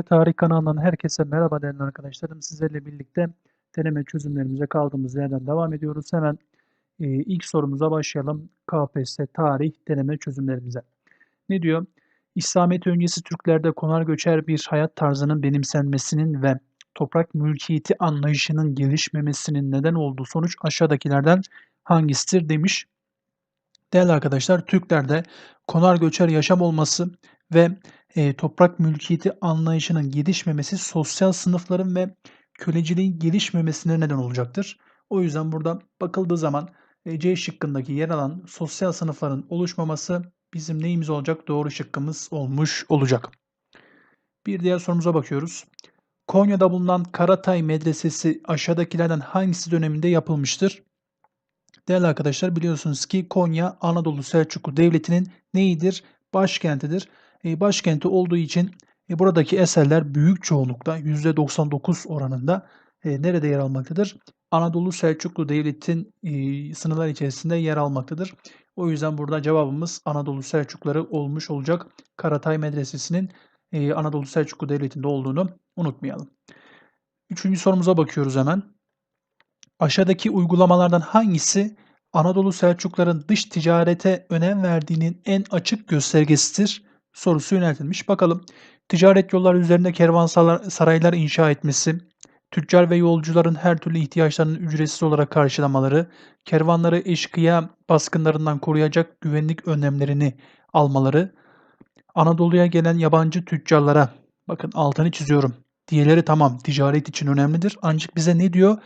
Tarih kanalından herkese merhaba değerli arkadaşlarım. Sizlerle birlikte deneme çözümlerimize kaldığımız yerden devam ediyoruz. Hemen e, ilk sorumuza başlayalım. KPSS tarih deneme çözümlerimize. Ne diyor? İslamiyet öncesi Türklerde konar göçer bir hayat tarzının benimsenmesinin ve toprak mülkiyeti anlayışının gelişmemesinin neden olduğu sonuç aşağıdakilerden hangisidir demiş. Değerli arkadaşlar, Türklerde konar göçer yaşam olması ve e, toprak mülkiyeti anlayışının gelişmemesi sosyal sınıfların ve köleciliğin gelişmemesine neden olacaktır. O yüzden burada bakıldığı zaman e, C şıkkındaki yer alan sosyal sınıfların oluşmaması bizim neyimiz olacak? Doğru şıkkımız olmuş olacak. Bir diğer sorumuza bakıyoruz. Konya'da bulunan Karatay Medresesi aşağıdakilerden hangisi döneminde yapılmıştır? Değerli arkadaşlar biliyorsunuz ki Konya Anadolu Selçuklu Devleti'nin neyidir? Başkentidir. E, başkenti olduğu için e, buradaki eserler büyük çoğunlukla %99 oranında e, nerede yer almaktadır? Anadolu Selçuklu Devleti'nin sınırlar içerisinde yer almaktadır. O yüzden burada cevabımız Anadolu Selçukları olmuş olacak. Karatay Medresesi'nin Anadolu Selçuklu Devleti'nde olduğunu unutmayalım. Üçüncü sorumuza bakıyoruz hemen. Aşağıdaki uygulamalardan hangisi Anadolu Selçukluların dış ticarete önem verdiğinin en açık göstergesidir? Sorusu yöneltilmiş. Bakalım. Ticaret yolları üzerinde kervansaraylar inşa etmesi, tüccar ve yolcuların her türlü ihtiyaçlarının ücretsiz olarak karşılamaları, kervanları eşkıya baskınlarından koruyacak güvenlik önlemlerini almaları, Anadolu'ya gelen yabancı tüccarlara, bakın altını çiziyorum, diğerleri tamam ticaret için önemlidir ancak bize ne diyor?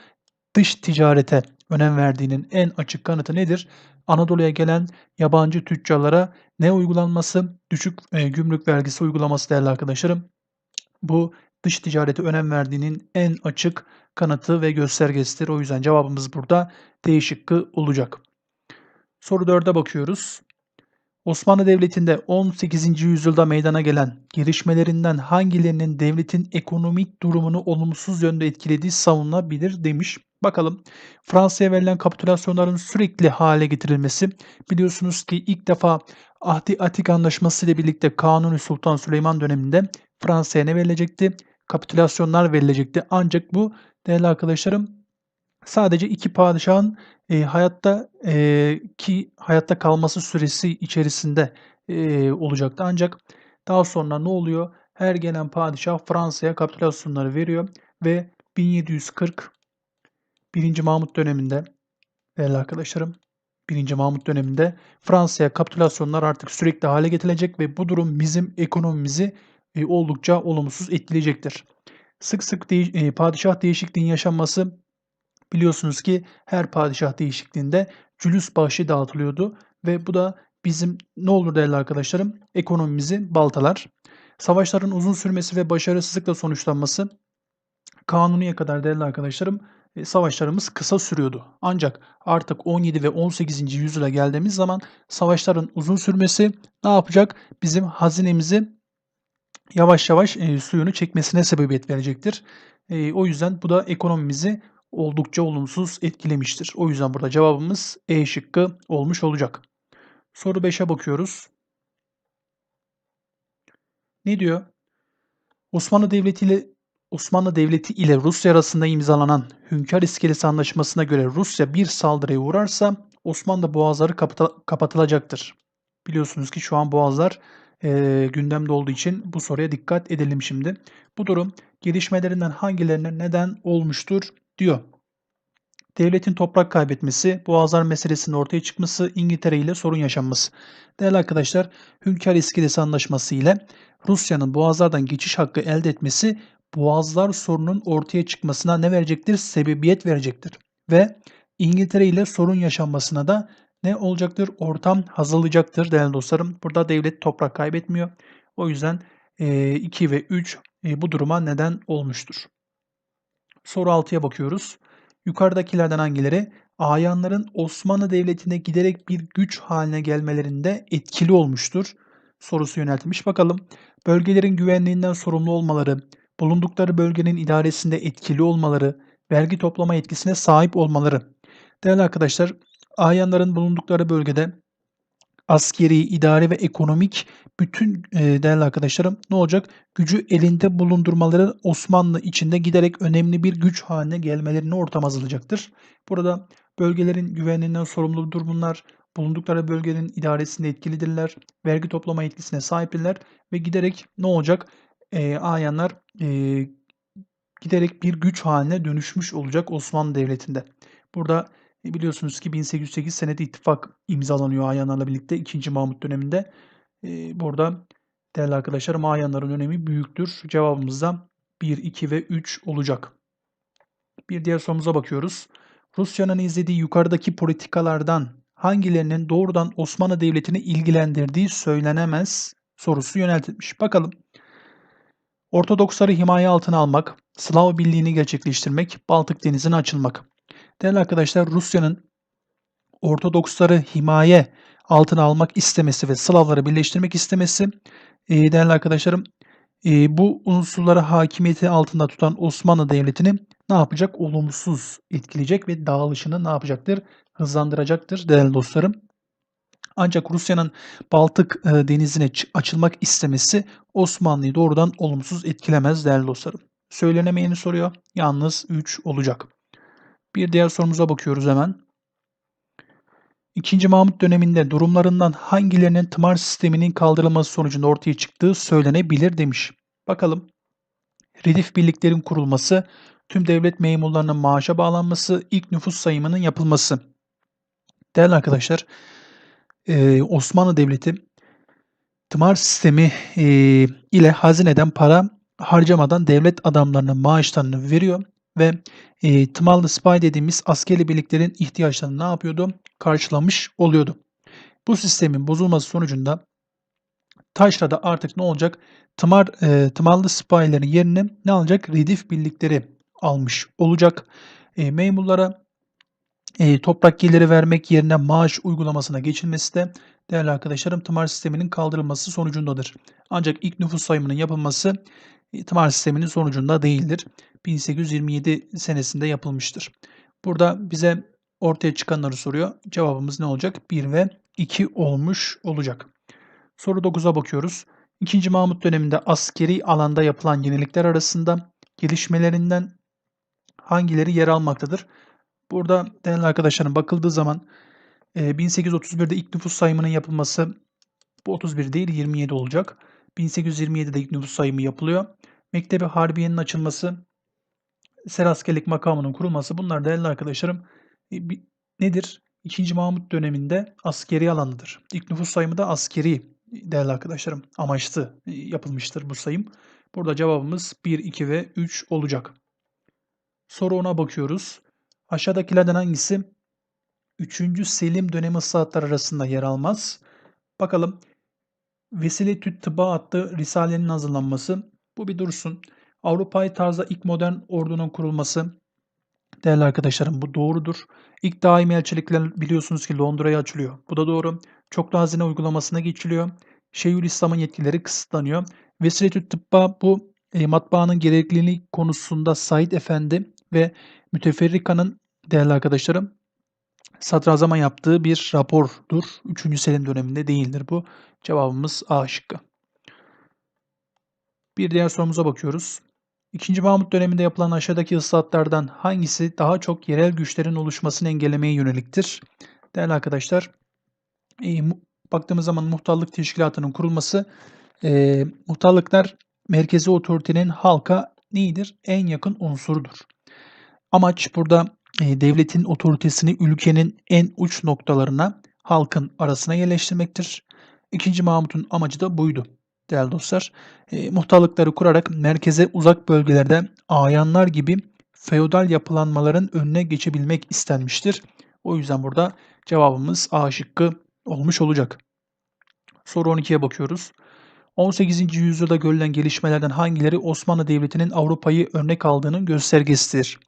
dış ticarete önem verdiğinin en açık kanıtı nedir? Anadolu'ya gelen yabancı tüccarlara ne uygulanması? Düşük e, gümrük vergisi uygulaması değerli arkadaşlarım. Bu dış ticarete önem verdiğinin en açık kanıtı ve göstergesidir. O yüzden cevabımız burada D olacak. Soru 4'e bakıyoruz. Osmanlı Devleti'nde 18. yüzyılda meydana gelen gelişmelerinden hangilerinin devletin ekonomik durumunu olumsuz yönde etkilediği savunulabilir demiş. Bakalım Fransa'ya verilen kapitülasyonların sürekli hale getirilmesi biliyorsunuz ki ilk defa Ahdi Atik Anlaşması ile birlikte Kanuni Sultan Süleyman döneminde Fransa'ya ne verilecekti? Kapitülasyonlar verilecekti. Ancak bu değerli arkadaşlarım sadece iki padişahın e, hayatta e, ki hayatta kalması süresi içerisinde e, olacaktı. Ancak daha sonra ne oluyor? Her gelen padişah Fransa'ya kapitülasyonları veriyor ve 1740 1. Mahmut döneminde değerli arkadaşlarım 1. Mahmut döneminde Fransa'ya kapitülasyonlar artık sürekli hale getirilecek ve bu durum bizim ekonomimizi e, oldukça olumsuz etkileyecektir. Sık sık de, e, padişah değişikliğinin yaşanması biliyorsunuz ki her padişah değişikliğinde cülüs bahşi dağıtılıyordu ve bu da bizim ne olur değerli arkadaşlarım ekonomimizi baltalar. Savaşların uzun sürmesi ve başarısızlıkla sonuçlanması Kanuni'ye kadar değerli arkadaşlarım savaşlarımız kısa sürüyordu. Ancak artık 17 ve 18. yüzyıla geldiğimiz zaman savaşların uzun sürmesi ne yapacak? Bizim hazinemizi yavaş yavaş e, suyunu çekmesine sebebiyet verecektir. E, o yüzden bu da ekonomimizi oldukça olumsuz etkilemiştir. O yüzden burada cevabımız E şıkkı olmuş olacak. Soru 5'e bakıyoruz. Ne diyor? Osmanlı Devleti ile Osmanlı Devleti ile Rusya arasında imzalanan Hünkar İskelesi Anlaşması'na göre Rusya bir saldırıya uğrarsa Osmanlı boğazları kapatılacaktır. Biliyorsunuz ki şu an boğazlar e, gündemde olduğu için bu soruya dikkat edelim şimdi. Bu durum gelişmelerinden hangilerine neden olmuştur diyor. Devletin toprak kaybetmesi, boğazlar meselesinin ortaya çıkması, İngiltere ile sorun yaşanması. Değerli arkadaşlar, Hünkar İskelesi Anlaşması ile Rusya'nın boğazlardan geçiş hakkı elde etmesi boğazlar sorunun ortaya çıkmasına ne verecektir? Sebebiyet verecektir. Ve İngiltere ile sorun yaşanmasına da ne olacaktır? Ortam hazırlayacaktır değerli dostlarım. Burada devlet toprak kaybetmiyor. O yüzden 2 e, ve 3 e, bu duruma neden olmuştur. Soru 6'ya bakıyoruz. Yukarıdakilerden hangileri ayanların Osmanlı Devleti'ne giderek bir güç haline gelmelerinde etkili olmuştur? Sorusu yöneltilmiş. Bakalım bölgelerin güvenliğinden sorumlu olmaları, bulundukları bölgenin idaresinde etkili olmaları, vergi toplama etkisine sahip olmaları. Değerli arkadaşlar, ayanların bulundukları bölgede askeri, idari ve ekonomik bütün e, değerli arkadaşlarım ne olacak? Gücü elinde bulundurmaları Osmanlı içinde giderek önemli bir güç haline gelmelerine ortam hazırlayacaktır. Burada bölgelerin güvenliğinden sorumludur bunlar. Bulundukları bölgenin idaresinde etkilidirler. Vergi toplama yetkisine sahiptirler ve giderek ne olacak? E, ayanlar e, giderek bir güç haline dönüşmüş olacak Osmanlı Devleti'nde. Burada e, biliyorsunuz ki 1808 senede ittifak imzalanıyor Ayanlarla birlikte 2. Mahmut döneminde. E, burada değerli arkadaşlarım Ayanların önemi büyüktür. Cevabımız da 1, 2 ve 3 olacak. Bir diğer sorumuza bakıyoruz. Rusya'nın izlediği yukarıdaki politikalardan hangilerinin doğrudan Osmanlı Devleti'ni ilgilendirdiği söylenemez sorusu yöneltilmiş. Bakalım. Ortodoksları himaye altına almak, Slav birliğini gerçekleştirmek, Baltık denizine açılmak. Değerli arkadaşlar Rusya'nın Ortodoksları himaye altına almak istemesi ve Slavları birleştirmek istemesi e, değerli arkadaşlarım e, bu unsurları hakimiyeti altında tutan Osmanlı Devleti'ni ne yapacak? Olumsuz etkileyecek ve dağılışını ne yapacaktır? Hızlandıracaktır değerli dostlarım. Ancak Rusya'nın Baltık e, denizine açılmak istemesi Osmanlı'yı doğrudan olumsuz etkilemez değerli dostlarım. Söylenemeyeni soruyor. Yalnız 3 olacak. Bir diğer sorumuza bakıyoruz hemen. İkinci Mahmut döneminde durumlarından hangilerinin tımar sisteminin kaldırılması sonucunda ortaya çıktığı söylenebilir demiş. Bakalım. Redif birliklerin kurulması, tüm devlet memurlarının maaşa bağlanması, ilk nüfus sayımının yapılması. Değerli arkadaşlar, Osmanlı Devleti tımar sistemi ile hazineden para harcamadan devlet adamlarının maaşlarını veriyor ve e, tımarlı spy dediğimiz askeri birliklerin ihtiyaçlarını ne yapıyordu? Karşılamış oluyordu. Bu sistemin bozulması sonucunda Taşra'da artık ne olacak? Tımar, e, tımarlı spylerin yerine ne alacak? Redif birlikleri almış olacak. E, memurlara e, toprak geliri vermek yerine maaş uygulamasına geçilmesi de değerli arkadaşlarım tımar sisteminin kaldırılması sonucundadır. Ancak ilk nüfus sayımının yapılması e, tımar sisteminin sonucunda değildir. 1827 senesinde yapılmıştır. Burada bize ortaya çıkanları soruyor. Cevabımız ne olacak? 1 ve 2 olmuş olacak. Soru 9'a bakıyoruz. 2. Mahmut döneminde askeri alanda yapılan yenilikler arasında gelişmelerinden hangileri yer almaktadır? Burada değerli arkadaşlarım bakıldığı zaman 1831'de e, ilk nüfus sayımının yapılması bu 31 değil 27 olacak. 1827'de ilk nüfus sayımı yapılıyor. Mektebi Harbiye'nin açılması, seraskerlik makamının kurulması bunlar değerli arkadaşlarım e, nedir? 2. Mahmut döneminde askeri alanıdır. İlk nüfus sayımı da askeri değerli arkadaşlarım amaçlı e, yapılmıştır bu sayım. Burada cevabımız 1, 2 ve 3 olacak. Soru ona bakıyoruz. Aşağıdakilerden hangisi 3. Selim dönemi ıslahatlar arasında yer almaz? Bakalım. Vesile Tüt Tıba adlı Risale'nin hazırlanması. Bu bir dursun. Avrupa'yı tarzda ilk modern ordunun kurulması. Değerli arkadaşlarım bu doğrudur. İlk daimi elçilikler biliyorsunuz ki Londra'ya açılıyor. Bu da doğru. Çoklu hazine uygulamasına geçiliyor. Şeyhülislam'ın yetkileri kısıtlanıyor. Vesile-i Tıbba bu e, matbaanın gerekliliği konusunda Said Efendi ve Müteferrika'nın değerli arkadaşlarım sadrazama yaptığı bir rapordur. 3. Selim döneminde değildir bu. Cevabımız A şıkkı. Bir diğer sorumuza bakıyoruz. İkinci Mahmut döneminde yapılan aşağıdaki ıslahatlardan hangisi daha çok yerel güçlerin oluşmasını engellemeye yöneliktir? Değerli arkadaşlar, e, baktığımız zaman muhtarlık teşkilatının kurulması, e, muhtarlıklar merkezi otoritenin halka neyidir? En yakın unsurudur. Amaç burada e, devletin otoritesini ülkenin en uç noktalarına, halkın arasına yerleştirmektir. İkinci Mahmut'un amacı da buydu değerli dostlar. E, muhtarlıkları kurarak merkeze uzak bölgelerde ayanlar gibi feodal yapılanmaların önüne geçebilmek istenmiştir. O yüzden burada cevabımız A şıkkı olmuş olacak. Soru 12'ye bakıyoruz. 18. yüzyılda görülen gelişmelerden hangileri Osmanlı Devleti'nin Avrupa'yı örnek aldığının göstergesidir?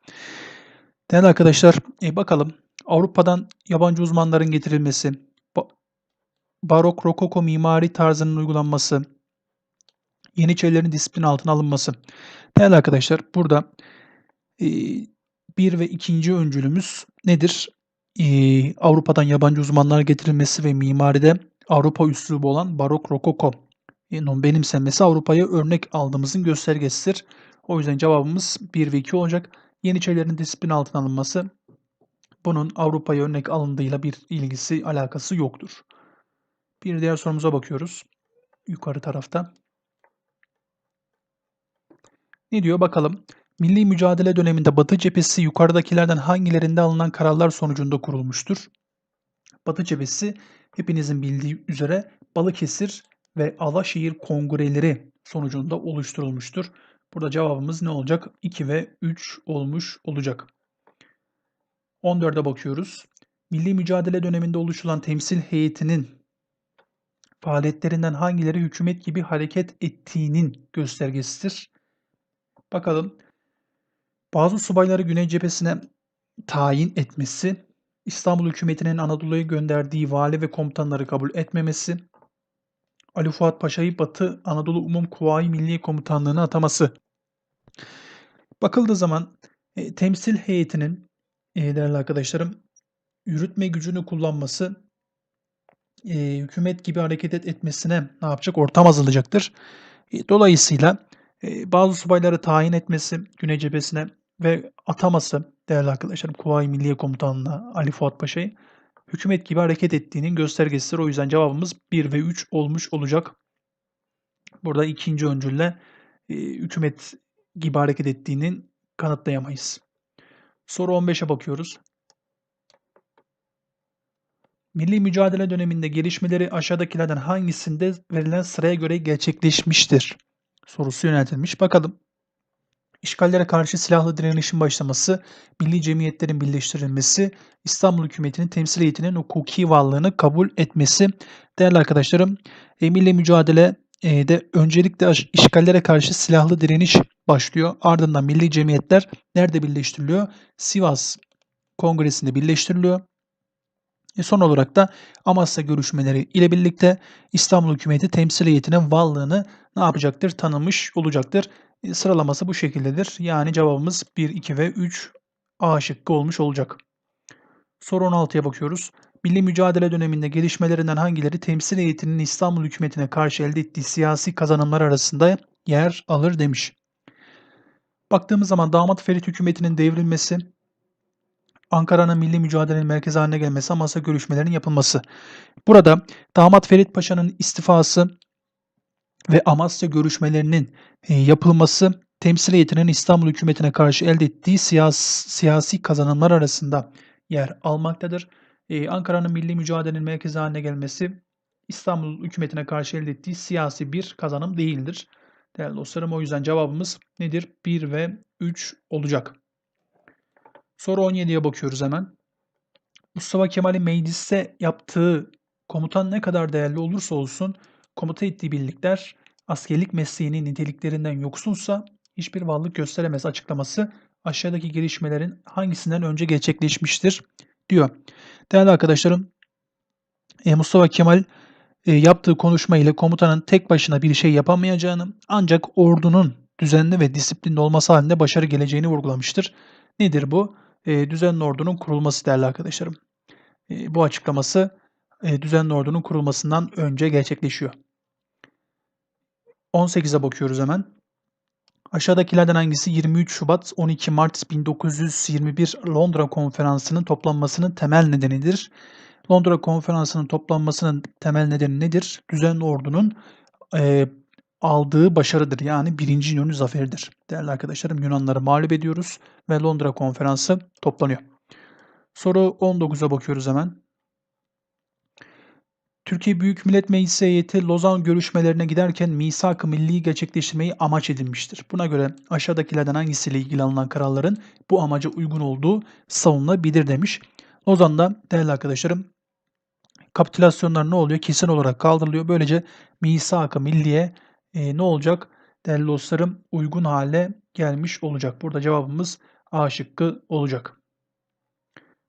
Değerli arkadaşlar e, bakalım Avrupa'dan yabancı uzmanların getirilmesi, barok rokoko mimari tarzının uygulanması, Yeniçerilerin disiplin altına alınması. Değerli arkadaşlar burada e, bir ve ikinci öncülümüz nedir? E, Avrupa'dan yabancı uzmanlar getirilmesi ve mimaride Avrupa üslubu olan barok rokoko benimsenmesi Avrupa'ya örnek aldığımızın göstergesidir. O yüzden cevabımız 1 ve 2 olacak. Yeniçerilerin disiplin altına alınması bunun Avrupa'ya örnek alındığıyla bir ilgisi, alakası yoktur. Bir diğer sorumuza bakıyoruz. Yukarı tarafta. Ne diyor bakalım. Milli mücadele döneminde Batı cephesi yukarıdakilerden hangilerinde alınan kararlar sonucunda kurulmuştur? Batı cephesi hepinizin bildiği üzere Balıkesir ve Alaşehir kongreleri sonucunda oluşturulmuştur. Burada cevabımız ne olacak? 2 ve 3 olmuş olacak. 14'e bakıyoruz. Milli mücadele döneminde oluşulan temsil heyetinin faaliyetlerinden hangileri hükümet gibi hareket ettiğinin göstergesidir. Bakalım. Bazı subayları Güney cephesine tayin etmesi, İstanbul hükümetinin Anadolu'ya gönderdiği vali ve komutanları kabul etmemesi, Ali Fuat Paşa'yı Batı Anadolu Umum Kuvayi Milli Komutanlığı'na ataması. Bakıldığı zaman e, temsil heyetinin e, değerli arkadaşlarım yürütme gücünü kullanması e, hükümet gibi hareket etmesine ne yapacak? Ortam hazırlayacaktır. E, dolayısıyla e, bazı subayları tayin etmesi Güney cephesine ve ataması değerli arkadaşlarım Kuvayi Milliye Komutanlığı'na Ali Fuat Paşa'yı hükümet gibi hareket ettiğinin göstergesidir. O yüzden cevabımız 1 ve 3 olmuş olacak. Burada ikinci öncülle e, hükümet gibi hareket ettiğinin kanıtlayamayız. Soru 15'e bakıyoruz. Milli mücadele döneminde gelişmeleri aşağıdakilerden hangisinde verilen sıraya göre gerçekleşmiştir? Sorusu yöneltilmiş. Bakalım. İşgallere karşı silahlı direnişin başlaması, milli cemiyetlerin birleştirilmesi, İstanbul hükümetinin temsil heyetinin hukuki varlığını kabul etmesi. Değerli arkadaşlarım, milli mücadele e, de öncelikle işgallere karşı silahlı direniş başlıyor. Ardından milli cemiyetler nerede birleştiriliyor? Sivas Kongresi'nde birleştiriliyor. E son olarak da Amasya görüşmeleri ile birlikte İstanbul hükümeti temsil heyetinin varlığını ne yapacaktır? Tanımış olacaktır. E, sıralaması bu şekildedir. Yani cevabımız 1, 2 ve 3 A şıkkı olmuş olacak. Soru 16'ya bakıyoruz. Milli mücadele döneminde gelişmelerinden hangileri temsil heyetinin İstanbul hükümetine karşı elde ettiği siyasi kazanımlar arasında yer alır demiş. Baktığımız zaman damat Ferit hükümetinin devrilmesi, Ankara'nın milli mücadelenin merkezi haline gelmesi, Amasya görüşmelerinin yapılması. Burada damat Ferit Paşa'nın istifası ve Amasya görüşmelerinin e, yapılması temsil heyetinin İstanbul hükümetine karşı elde ettiği siyasi, siyasi kazanımlar arasında yer almaktadır. Ee, Ankara'nın milli mücadelenin merkezi haline gelmesi İstanbul hükümetine karşı elde ettiği siyasi bir kazanım değildir. Değerli dostlarım o yüzden cevabımız nedir? 1 ve 3 olacak. Soru 17'ye bakıyoruz hemen. Mustafa Kemal'in mecliste yaptığı komutan ne kadar değerli olursa olsun komuta ettiği birlikler askerlik mesleğinin niteliklerinden yoksunsa hiçbir varlık gösteremez açıklaması aşağıdaki gelişmelerin hangisinden önce gerçekleşmiştir diyor. Değerli arkadaşlarım e, Mustafa Kemal e, yaptığı konuşma ile komutanın tek başına bir şey yapamayacağını ancak ordunun düzenli ve disiplinli olması halinde başarı geleceğini vurgulamıştır. Nedir bu? E, düzenli ordunun kurulması değerli arkadaşlarım. Bu açıklaması düzenli ordunun kurulmasından önce gerçekleşiyor. 18'e bakıyoruz hemen. Aşağıdakilerden hangisi 23 Şubat 12 Mart 1921 Londra Konferansı'nın toplanmasının temel nedenidir? Londra Konferansı'nın toplanmasının temel nedeni nedir? Düzenli ordunun e, aldığı başarıdır. Yani birinci Yunanlı zaferidir. Değerli arkadaşlarım Yunanları mağlup ediyoruz ve Londra Konferansı toplanıyor. Soru 19'a bakıyoruz hemen. Türkiye Büyük Millet Meclisi heyeti Lozan görüşmelerine giderken misak-ı milliyi gerçekleştirmeyi amaç edinmiştir. Buna göre aşağıdakilerden hangisiyle ilgili alınan kararların bu amaca uygun olduğu savunulabilir demiş. Lozan'da değerli arkadaşlarım kapitülasyonlar ne oluyor? Kesin olarak kaldırılıyor. Böylece misak-ı milliye e, ne olacak? Değerli dostlarım uygun hale gelmiş olacak. Burada cevabımız A şıkkı olacak.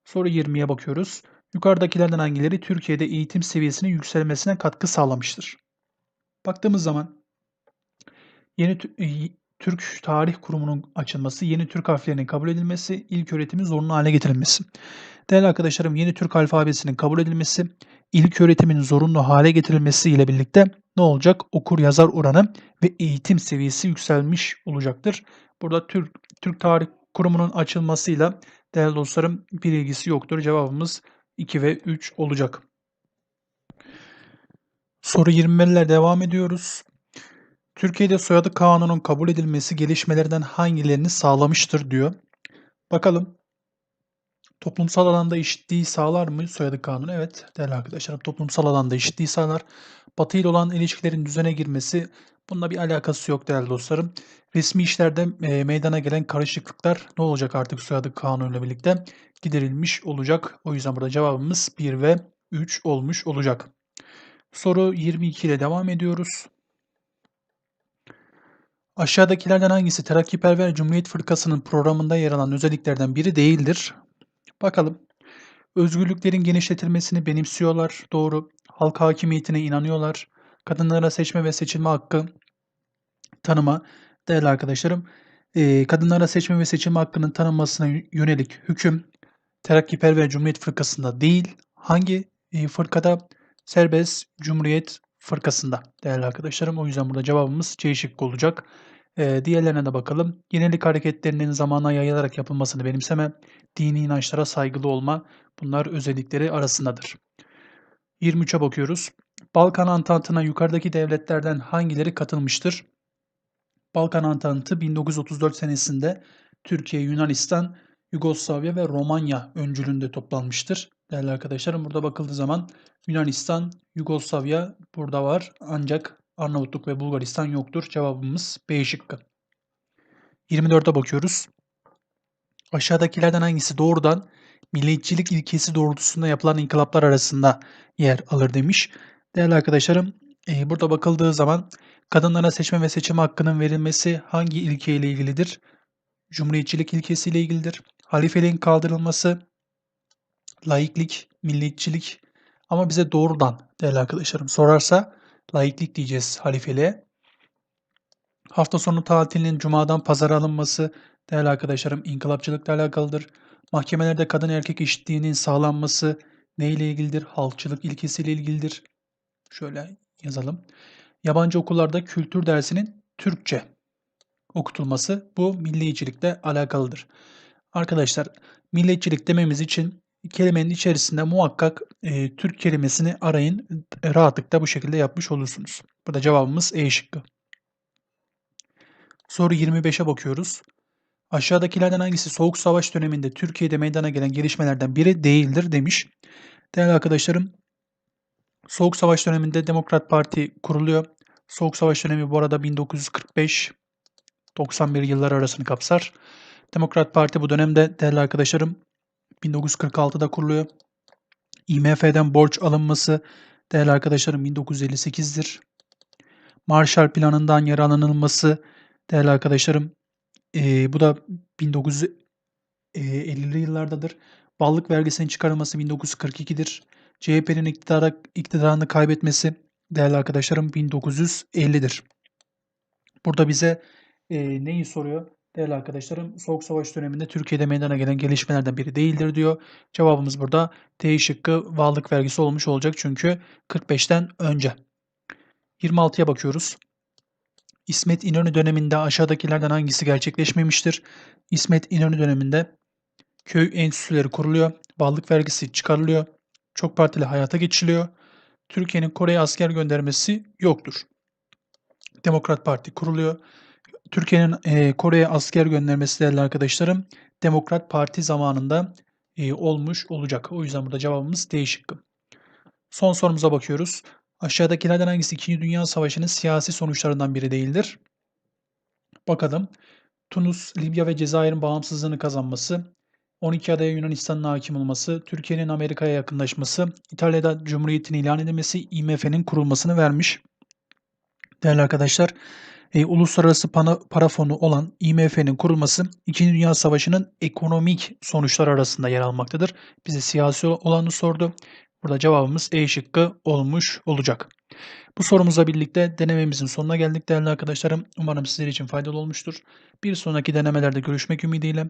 Soru 20'ye bakıyoruz. Yukarıdakilerden hangileri Türkiye'de eğitim seviyesinin yükselmesine katkı sağlamıştır? Baktığımız zaman yeni e, Türk Tarih Kurumu'nun açılması, yeni Türk harflerinin kabul edilmesi, ilk öğretimin zorunlu hale getirilmesi. Değerli arkadaşlarım yeni Türk alfabesinin kabul edilmesi, ilk öğretimin zorunlu hale getirilmesi ile birlikte ne olacak? Okur yazar oranı ve eğitim seviyesi yükselmiş olacaktır. Burada Türk, Türk Tarih Kurumu'nun açılmasıyla değerli dostlarım bir ilgisi yoktur. Cevabımız 2 ve 3 olacak. Soru 20'ler devam ediyoruz. Türkiye'de soyadı kanunun kabul edilmesi gelişmelerden hangilerini sağlamıştır diyor. Bakalım. Toplumsal alanda eşitliği sağlar mı soyadı kanunu? Evet değerli arkadaşlar toplumsal alanda eşitliği sağlar. Batı ile olan ilişkilerin düzene girmesi bununla bir alakası yok değerli dostlarım. Resmi işlerde e, meydana gelen karışıklıklar ne olacak artık soyadı kanunuyla birlikte giderilmiş olacak. O yüzden burada cevabımız 1 ve 3 olmuş olacak. Soru 22 ile devam ediyoruz. Aşağıdakilerden hangisi Terakkiperver Cumhuriyet Fırkası'nın programında yer alan özelliklerden biri değildir? Bakalım. Özgürlüklerin genişletilmesini benimsiyorlar. Doğru. Halk hakimiyetine inanıyorlar. Kadınlara seçme ve seçilme hakkı tanıma. Değerli arkadaşlarım, e, kadınlara seçme ve seçilme hakkının tanınmasına yönelik hüküm Terakkiperver Cumhuriyet Fırkası'nda değil. Hangi e, fırkada? Serbest Cumhuriyet Fırkası'nda değerli arkadaşlarım. O yüzden burada cevabımız C şıkkı olacak. Ee, diğerlerine de bakalım. Yenilik hareketlerinin zamana yayılarak yapılmasını benimseme, dini inançlara saygılı olma bunlar özellikleri arasındadır. 23'e bakıyoruz. Balkan Antantı'na yukarıdaki devletlerden hangileri katılmıştır? Balkan Antantı 1934 senesinde Türkiye, Yunanistan, Yugoslavya ve Romanya öncülüğünde toplanmıştır. Değerli arkadaşlarım burada bakıldığı zaman Yunanistan, Yugoslavya burada var ancak Arnavutluk ve Bulgaristan yoktur. Cevabımız B şıkkı. 24'e bakıyoruz. Aşağıdakilerden hangisi doğrudan milliyetçilik ilkesi doğrultusunda yapılan inkılaplar arasında yer alır demiş. Değerli arkadaşlarım e, burada bakıldığı zaman kadınlara seçme ve seçim hakkının verilmesi hangi ilkeyle ilgilidir? Cumhuriyetçilik ilkesiyle ilgilidir. Halifeliğin kaldırılması, laiklik, milliyetçilik ama bize doğrudan değerli arkadaşlarım sorarsa laiklik diyeceğiz halifeliğe. Hafta sonu tatilinin cumadan pazara alınması değerli arkadaşlarım inkılapçılıkla alakalıdır. Mahkemelerde kadın erkek eşitliğinin sağlanması neyle ilgilidir? Halkçılık ilkesiyle ilgilidir. Şöyle yazalım. Yabancı okullarda kültür dersinin Türkçe okutulması bu milliyetçilikle alakalıdır. Arkadaşlar milliyetçilik dememiz için kelimenin içerisinde muhakkak e, Türk kelimesini arayın. E, rahatlıkla bu şekilde yapmış olursunuz. Burada cevabımız E şıkkı. Soru 25'e bakıyoruz. Aşağıdakilerden hangisi Soğuk Savaş döneminde Türkiye'de meydana gelen gelişmelerden biri değildir demiş. Değerli arkadaşlarım, Soğuk Savaş döneminde Demokrat Parti kuruluyor. Soğuk Savaş dönemi bu arada 1945-91 yılları arasını kapsar. Demokrat Parti bu dönemde değerli arkadaşlarım 1946'da kuruluyor. IMF'den borç alınması değerli arkadaşlarım 1958'dir. Marshall Planı'ndan yararlanılması değerli arkadaşlarım e, bu da 1950'li yıllardadır. Ballık vergisinin çıkarılması 1942'dir. CHP'nin iktidara, iktidarını kaybetmesi değerli arkadaşlarım 1950'dir. Burada bize e, neyi soruyor? Değerli arkadaşlarım, Soğuk Savaş döneminde Türkiye'de meydana gelen gelişmelerden biri değildir diyor. Cevabımız burada D şıkkı varlık vergisi olmuş olacak çünkü 45'ten önce. 26'ya bakıyoruz. İsmet İnönü döneminde aşağıdakilerden hangisi gerçekleşmemiştir? İsmet İnönü döneminde köy enstitüleri kuruluyor, varlık vergisi çıkarılıyor, çok partili hayata geçiliyor. Türkiye'nin Kore'ye asker göndermesi yoktur. Demokrat Parti kuruluyor. Türkiye'nin e, Kore'ye asker göndermesi değerli arkadaşlarım Demokrat Parti zamanında e, olmuş olacak. O yüzden burada cevabımız D şıkkı. Son sorumuza bakıyoruz. Aşağıdakilerden hangisi 2. Dünya Savaşı'nın siyasi sonuçlarından biri değildir? Bakalım. Tunus, Libya ve Cezayir'in bağımsızlığını kazanması, 12 adaya Yunanistan'ın hakim olması, Türkiye'nin Amerika'ya yakınlaşması, İtalya'da Cumhuriyet'in ilan edilmesi, IMF'nin kurulmasını vermiş. Değerli arkadaşlar, e, uluslararası para, para fonu olan IMF'nin kurulması 2. Dünya Savaşı'nın ekonomik sonuçlar arasında yer almaktadır. Bize siyasi olanı sordu. Burada cevabımız E şıkkı olmuş olacak. Bu sorumuzla birlikte denememizin sonuna geldik değerli arkadaşlarım. Umarım sizler için faydalı olmuştur. Bir sonraki denemelerde görüşmek ümidiyle.